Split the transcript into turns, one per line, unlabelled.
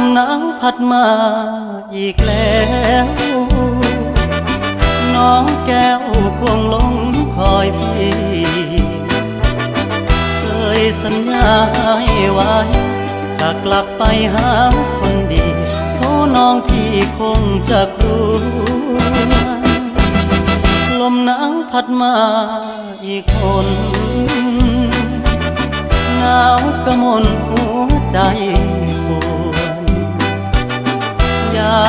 มหนาวพัดมาอีกแล้ว น้องแก้วคงหลงคอยพี่ เคยสัญญาให้ไว้ จะกลับไปหาคนดีโทน้องพี่คงจะกลัวลมหนาวพัดมาอีกคนหนาวกระมนหัวใจ